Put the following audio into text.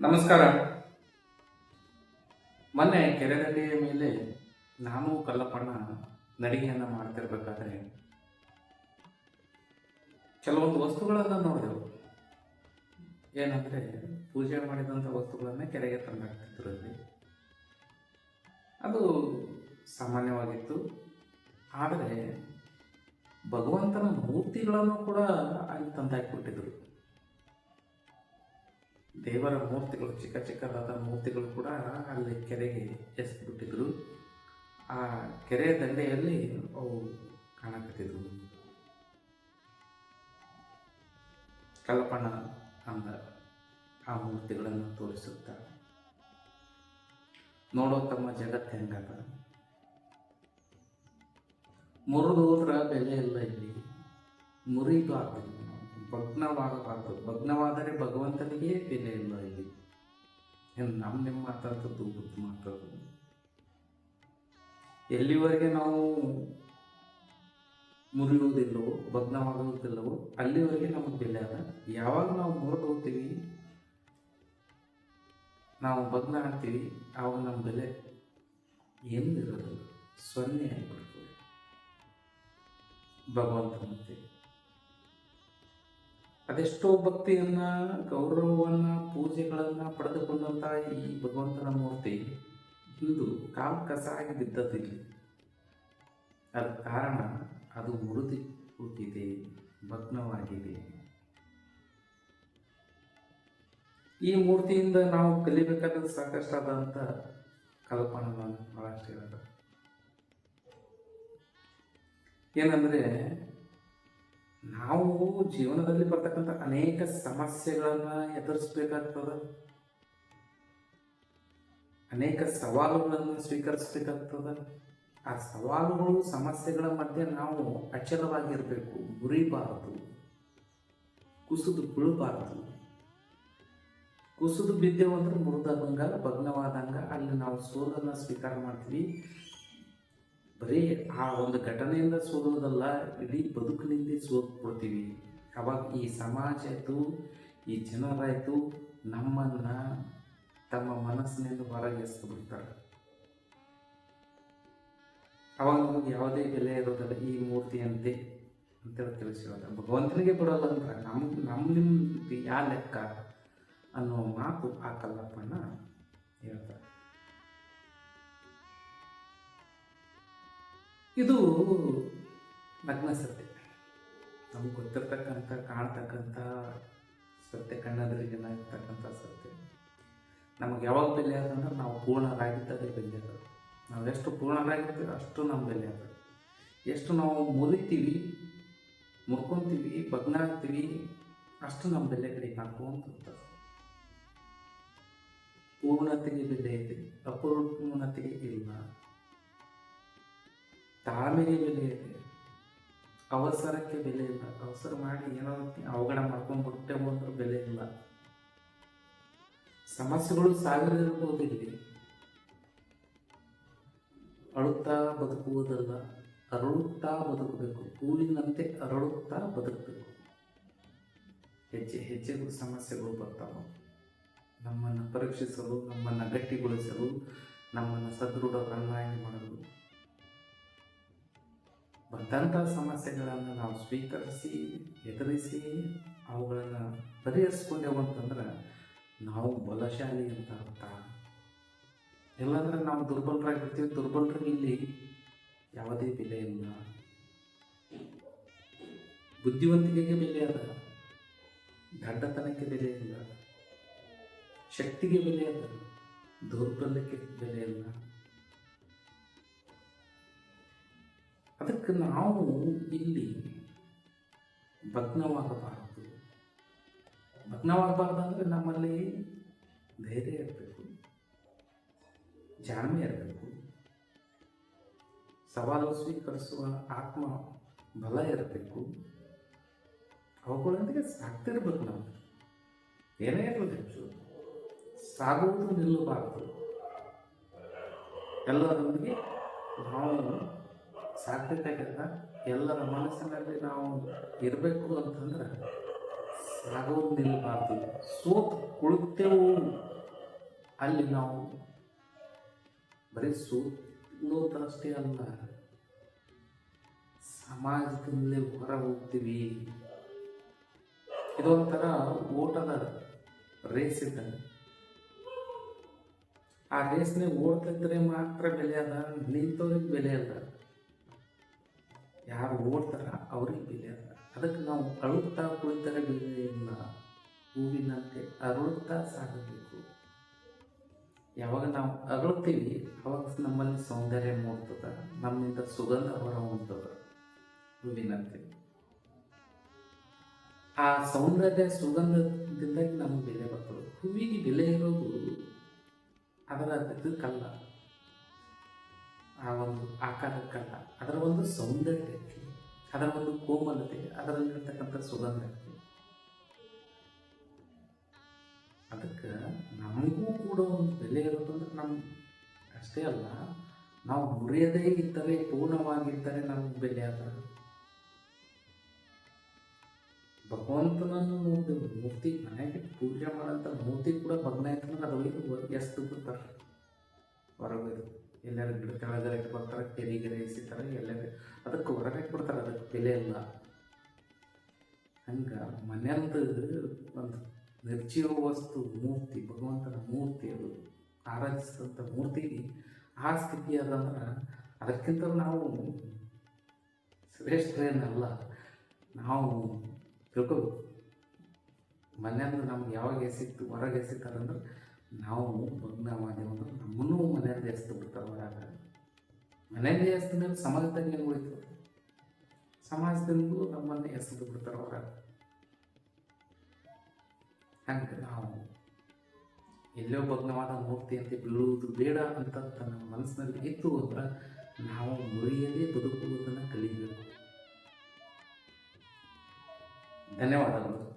ನಮಸ್ಕಾರ. ಮೊನ್ನೆ ಕೆರೆದಂಡೆಯ ಮೇಲೆ ನಾನು ಕಲ್ಲಪ್ಪಣ್ಣ ನಡಿಗೆಯನ್ನು ಮಾಡ್ತಿರ್ಬೇಕಾದ್ರೆ ಕೆಲವೊಂದು ವಸ್ತುಗಳನ್ನು ನೋಡಿದೆವು. ಏನಂದರೆ ಪೂಜೆ ಮಾಡಿದಂಥ ವಸ್ತುಗಳನ್ನೇ ಕೆರೆಗೆ ತಂದಾಕ್ತಿದ್ರು ಅಲ್ಲಿ. ಅದು ಸಾಮಾನ್ಯವಾಗಿತ್ತು. ಆದರೆ ಭಗವಂತನ ಮೂರ್ತಿಗಳನ್ನು ಕೂಡ ಅಲ್ಲಿ ತಂದಾಕಿಬಿಟ್ಟಿದ್ರು. ದೇವರ ಮೂರ್ತಿಗಳು, ಚಿಕ್ಕ ಚಿಕ್ಕದಾದ ಮೂರ್ತಿಗಳು ಕೂಡ ಅಲ್ಲಿ ಕೆರೆಗೆ ಎಸ್ಬಿಟ್ಟಿದ್ರು ಆ ಕೆರೆಯ ದಂಡೆಯಲ್ಲಿ ಅವು ಕಾಣಕತ್ತಿದ್ವು. ಕಲ್ಪಣ ಅಂದ ಆ ಮೂರ್ತಿಗಳನ್ನು ತೋರಿಸುತ್ತಾ, ನೋಡೋ ತಮ್ಮ ಜಗತ್ತು ಹೆಂಗದ? ಮುರಿದು ಹೋದ್ರ ಬೆಲೆ ಇಲ್ಲ ಇಲ್ಲಿ ಮುರಿಬಾರ್ದು ಭಗ್ನವಾಗಬಾರ್ದು. ಭಗ್ನವಾದರೆ ಭಗವಂತನಿಗೆ ಬೆಲೆ ಇಲ್ಲ ಇಲ್ಲಿ ನಮ್ಮ ನಿಮ್ಮ ಮಾತಾಡ್ತದ್ದು ಬುದ್ಧಿ ಮಾತಾಡೋದು ಎಲ್ಲಿವರೆಗೆ ನಾವು ಮುರಿಯುವುದಿಲ್ಲವೋ, ಭಗ್ನವಾಗುವುದಿಲ್ಲವೋ, ಅಲ್ಲಿವರೆಗೆ ನಮಗೆ ಬೆಲೆ ಅದ. ಯಾವಾಗ ನಾವು ಮುರಿದು ಹೋಗ್ತೀವಿ ನಾವು ಭಗ್ನ ಆಗ್ತೀವಿ, ಆವಾಗ ನಮ್ಮ ಬೆಲೆ ಇರೋದಿಲ್ಲ ಸೊನ್ನೆ ಆಗಿಬಿಡ್ತದೆ. ಭಗವಂತನಂತೆ ಅದೆಷ್ಟೋ ಭಕ್ತಿಯನ್ನ, ಗೌರವವನ್ನ, ಪೂಜೆಗಳನ್ನ ಪಡೆದುಕೊಂಡಂತ ಈ ಭಗವಂತನ ಮೂರ್ತಿ ಇಂದು ಕಾಲ್ ಕಸಾಗಿ ಬಿದ್ದದಿಲ್ಲ ಅದ ಕಾರಣ ಅದು ಮುರಿದು ಹುಟ್ಟಿದೆ ಭಗ್ನವಾಗಿದೆ ಈ ಮೂರ್ತಿಯಿಂದ ನಾವು ಕಲಿಬೇಕಾದ ಸಾಕಷ್ಟಾದಂಥ ಕಲ್ಪನೆಗಳನ್ನು ಬಹಳಷ್ಟು ಇರೋದು ಏನಂದ್ರೆ ನಾವು ಜೀವನದಲ್ಲಿ ಬರ್ತಕ್ಕಂಥ ಅನೇಕ ಸಮಸ್ಯೆಗಳನ್ನ ಎದುರಿಸ್ಬೇಕಾಗ್ತದ. ಅನೇಕ ಸವಾಲುಗಳನ್ನು ಸ್ವೀಕರಿಸ್ಬೇಕಾಗ್ತದ. ಆ ಸವಾಲುಗಳು, ಸಮಸ್ಯೆಗಳ ಮಧ್ಯೆ ನಾವು ಅಚಲವಾಗಿರಬೇಕು, ಮುರಿಬಾರದು, ಕುಸಿದು ಬೀಳಬಾರದು. ಕುಸಿದು ಬಿದ್ದೆವು ಅಂದ್ರೆ ಮುರಿದಂಗ ಭಗ್ನವಾದಂಗ ಅಲ್ಲಿ ನಾವು ಸೋಲನ್ನು ಸ್ವೀಕಾರ ಮಾಡ್ತೀವಿ. ಬರೀ ಆ ಒಂದು ಘಟನೆಯಿಂದ ಸೋಲೋದಲ್ಲ ಇಡೀ ಬದುಕಿನಿಂದ ಸೋತ್ಬಿಡ್ತೀವಿ. ಅವಾಗ ಈ ಸಮಾಜ ಆಯಿತು, ಈ ಜನರಾಯಿತು ನಮ್ಮನ್ನು ತಮ್ಮ ಮನಸ್ಸಿನಿಂದ ಹೊರಗೆ ಬಿಡ್ತಾರೆ ಅವಾಗ ನಮಗೆ ಯಾವುದೇ ಬೆಲೆ ಇರೋದಿಲ್ಲ, ಈ ಮೂರ್ತಿಯಂತೆ ಅಂತೇಳಿ ತಿಳಿಸಿರೋದು. ಭಗವಂತನಿಗೆ ಬಿಡೋಲ್ಲ ಅಂದ್ರೆ ನಮ್ಮ ನಮ್ಮ ನಿಮ್ದು ಯಾವ ಲೆಕ್ಕ ಅನ್ನೋ ಮಾತು ಆ ಕಲ್ಲಪ್ಪನ ಹೇಳ್ತಾರೆ. ಇದು ನಗ್ನ ಸತ್ಯ. ನಮ್ಗೆ ಗೊತ್ತಿರ್ತಕ್ಕಂಥ, ಕಾಣ್ತಕ್ಕಂಥ ಸತ್ಯ, ಕಣ್ಣೆದುರಿಗೆಲ್ಲ ಇರ್ತಕ್ಕಂಥ ಸತ್ಯ. ನಮಗೆ ಯಾವಾಗ ಬೆಲೆ ಆದಂದ್ರೆ ನಾವು ಪೂರ್ಣರಾಗಿದ್ದಾಗ ಬೆಲೆ ಅದ. ನಾವು ಎಷ್ಟು ಪೂರ್ಣರಾಗಿರ್ತೀವಿ ಅಷ್ಟು ನಮ್ಮ ಬೆಲೆ ಅದ. ಎಷ್ಟು ನಾವು ಮುರಿತೀವಿ, ಮುರ್ಕೊತೀವಿ ಬಗ್ನಾಗ್ತೀವಿ ಅಷ್ಟು ನಮ್ಮ ಬೆಲೆ ಕಡಿಮೆ ಹಾಕುವಂತ ಪೂರ್ಣತೆಗೆ ಬೆಲೆ ಇದೆ, ಅಪೂರ್ಣತೆಗೆ ಇಲ್ಲ. ತಾಳ್ಮೆಗೆ ಬೆಲೆ ಇದೆ. ಅವಸರಕ್ಕೆ ಬೆಲೆ ಇಲ್ಲ. ಅವಸರ ಮಾಡಿ ಏನೋ ಅವಘಡ ಮಾಡ್ಕೊಂಡು ಬಿಟ್ಟೆವು ಅಂದ್ರೆ ಬೆಲೆ ಇಲ್ಲ. ಸಮಸ್ಯೆಗಳು ಸಾವಿರ ಇರಬಹುದು ಇಲ್ಲಿ ಅಳುತ್ತಾ ಬದುಕುವುದಲ್ಲ. ಅರಳುತ್ತಾ ಬದುಕಬೇಕು. ಹೂವಿನಂತೆ ಅರಳುತ್ತಾ ಬದುಕಬೇಕು. ಹೆಜ್ಜೆ ಹೆಜ್ಜೆಗೂ ಸಮಸ್ಯೆಗಳು ಬರ್ತಾವ. ನಮ್ಮನ್ನು ಪರೀಕ್ಷಿಸಲು, ನಮ್ಮನ್ನು ಗಟ್ಟಿಗೊಳಿಸಲು, ನಮ್ಮನ್ನು ಸದೃಢರನ್ನಾಗಿ ಮಾಡಲು. ಬಂದಂಥ ಸಮಸ್ಯೆಗಳನ್ನು ನಾವು ಸ್ವೀಕರಿಸಿ, ಎದುರಿಸಿ, ಅವುಗಳನ್ನು ಪರಿಹರಿಸ್ಕೊಂಡೆವು ಅಂತಂದ್ರೆ ನಾವು ಬಲಶಾಲಿ ಅಂತ ಅರ್ಥ. ಇಲ್ಲಾಂದ್ರೆ ನಾವು ದುರ್ಬಲರಾಗಿರ್ತೀವಿ. ದುರ್ಬಲರಿಗೆ ಇಲ್ಲಿ ಯಾವುದೇ ಬೆಲೆ ಇಲ್ಲ. ಬುದ್ಧಿವಂತಿಕೆಗೆ ಬೆಲೆ ಅದ. ದಡ್ಡತನಕ್ಕೆ ಬೆಲೆ ಇಲ್ಲ. ಶಕ್ತಿಗೆ ಬೆಲೆ ಅದ. ದೌರ್ಬಲ್ಯಕ್ಕೆ ಬೆಲೆ ಇಲ್ಲ. ಅದಕ್ಕೆ ನಾವು ಇಲ್ಲಿ ಭಗ್ನವಾಗಬಾರದು. ಭಗ್ನವಾಗಬಾರ್ದು ಅಂದರೆ ನಮ್ಮಲ್ಲಿ ಧೈರ್ಯ ಇರಬೇಕು. ಜಾಣ್ಮೆ ಇರಬೇಕು. ಸವಾಲು ಸ್ವೀಕರಿಸುವ ಆತ್ಮ ಬಲ ಇರಬೇಕು. ಅವುಗಳೊಂದಿಗೆ ಸಾಕ್ತಿರ್ಬೇಕು ನಾವು. ಏನೇ ಇರಲಿ ಹೆಚ್ಚು. ಸಾಗುವುದು ನಿಲ್ಲಬಾರದು. ಎಲ್ಲರೊಂದಿಗೆ ನಾವು ಸಾಕಬೇಕಾಗಿಲ್ಲ ಎಲ್ಲರ ಮನಸ್ಸಿನಲ್ಲಿ ನಾವು ಇರಬೇಕು ಅಂತಂದ್ರೆ ಸಾಗೋದು ನಿಲ್ಲಬಾರ್ದು ಸೋತು ಕುಳಿತೇವು. ಅಲ್ಲಿ ನಾವು ಬರೀ ಸೋಲೋದಷ್ಟೇ ಅಲ್ಲ ಸಮಾಜದಲ್ಲಿ ಹೊರ ಹೋಗ್ತೀವಿ ಇದೊಂಥರ ಓಟದ ರೇಸ್ ಇದ್ದಂಗೆ ಆ ರೇಸ್ನಾಗ ಓಡ್ತಿದ್ರೆ ಮಾತ್ರ ಬೆಲೆ ಅದ ನಿಂತವ್ರಿಗೆ ಬೆಲೆ ಅದ. ಯಾರು ಓಡ್ತಾರ ಅವ್ರಿಗೆ ಬೆಲೆ ಅದ ಅದಕ್ಕೆ ನಾವು ಅಳುತ್ತಾ ಕುಳಿತರೆ ಬೆಲೆ ಇಲ್ಲ. ಹೂವಿನಂತೆ ಅರಳುತ್ತಾ ಸಾಗಬೇಕು. ಯಾವಾಗ ನಾವು ಅರಳುತ್ತೀವಿ ಅವಾಗ ನಮ್ಮಲ್ಲಿ ಸೌಂದರ್ಯ ಮೂಡ್ತದ, ನಮ್ಮಿಂದ ಸುಗಂಧ ಹೊರ ಹೊಮ್ತದ ಹೂವಿನಂತೆ ಆ ಸೌಂದರ್ಯ ಸುಗಂಧದಿಂದ ನಮಗೆ ಬೆಲೆ ಬರ್ತದೆ. ಹೂವಿಗೆ ಬೆಲೆ ಇರೋದು ಅದರ ಇದಕ್ಕಲ್ಲ ಆ ಒಂದು ಆಕಾರಕ್ಕಲ್ಲ, ಅದರ ಒಂದು ಸೌಂದರ್ಯಕ್ಕೆ ಅದರ ಒಂದು ಕೋಮಲತೆ, ಅದರಲ್ಲಿರ್ತಕ್ಕಂಥ ಸುಗಂಧಕ್ಕೆ ಅದಕ್ಕೆ ನಮಗೂ ಕೂಡ ಒಂದು ಬೆಲೆ ಇರೋದಂದ್ರೆ ನಮ್ಮ ಅಷ್ಟೇ ಅಲ್ಲ, ನಾವು ಮುರಿಯದೇ ಇದ್ದರೆ, ಪೂರ್ಣವಾಗಿದ್ದರೆ ನಮಗೆ ಬೆಲೆ ಅದ. ಭಗವಂತನನ್ನು ನೋಡಿ, ಮೂರ್ತಿ ಮನೆಗೆ ಪೂಜೆ ಮಾಡೋಂಥ ಮೂರ್ತಿ ಕೂಡ ಭಗ್ನ ಆಯ್ತಂದ್ರೆ ಅದು ಒಯ್ದು ಎಷ್ಟು ಬರ್ತಾರೆ ಎಲ್ಲರೂ ಗಿಡ ಕೆಳಗಡೆ ಕೆರೆ ಗಿರೆ ಎಸಿತಾರೆ ಎಲ್ಲರೂ. ಅದಕ್ಕೆ ಹೊರಗೆ ಕೊಡ್ತಾರೆ, ಅದಕ್ಕೆ ಬೆಲೆ ಇಲ್ಲ. ಹಂಗೆ ಮನೆಯಂದು ಒಂದು ನಿರ್ಜೀವ ವಸ್ತು, ಮೂರ್ತಿ, ಭಗವಂತನ ಮೂರ್ತಿ ಅದು. ಆರಾಧಿಸಿದಂಥ ಮೂರ್ತಿಗೆ ಆ ಸ್ಥಿತಿ ಅದಂದ್ರೆ ಅದಕ್ಕಿಂತ ನಾವು ಶ್ರೇಷ್ಠರೇನಲ್ಲ. ನಾವು ತಿಳ್ಕೊಬೇಕು. ಮನೆಯಿಂದ ನಮ್ಗೆ ಯಾವಾಗ ಎಸಿತ್ತು, ಹೊರಗೆ ಎಸಿತಾರಂದ್ರೆ ನಾವು ಭಗ್ನ ಮಾಡ್ದೇವು ಅಂದ್ರೆ ನಮ್ಮನ್ನು ಮನೆಯಿಂದ ಎಸ್ತು ಬಿಡ್ತಾರೆ ಹೊರಗೆ ಮನೆಯಿಂದ ಸಮಾಜದಲ್ಲಿ ಏನು ಉಳಿತು ಸಮಾಜದಿಂದಲೂ ನಮ್ಮನ್ನು ಎಸೆದು ಬಿಡ್ತಾರೆ ಅವರ. ಹಂಗೆ ನಾವು ಎಲ್ಲೋ ಭಗ್ನವಾದ ಮೂರ್ತಿ ಅಂತ ಬೀಳುವುದು ಬೇಡ ಅಂತ ನಮ್ಮ ಮನಸ್ಸಿನಲ್ಲಿ ಇತ್ತು ಅಂದ್ರೆ ನಾವು ಮುರಿಯದೇ ಬದುಕುವುದನ್ನು ಕಲಿಯಬೇಕು ಧನ್ಯವಾದಗಳು.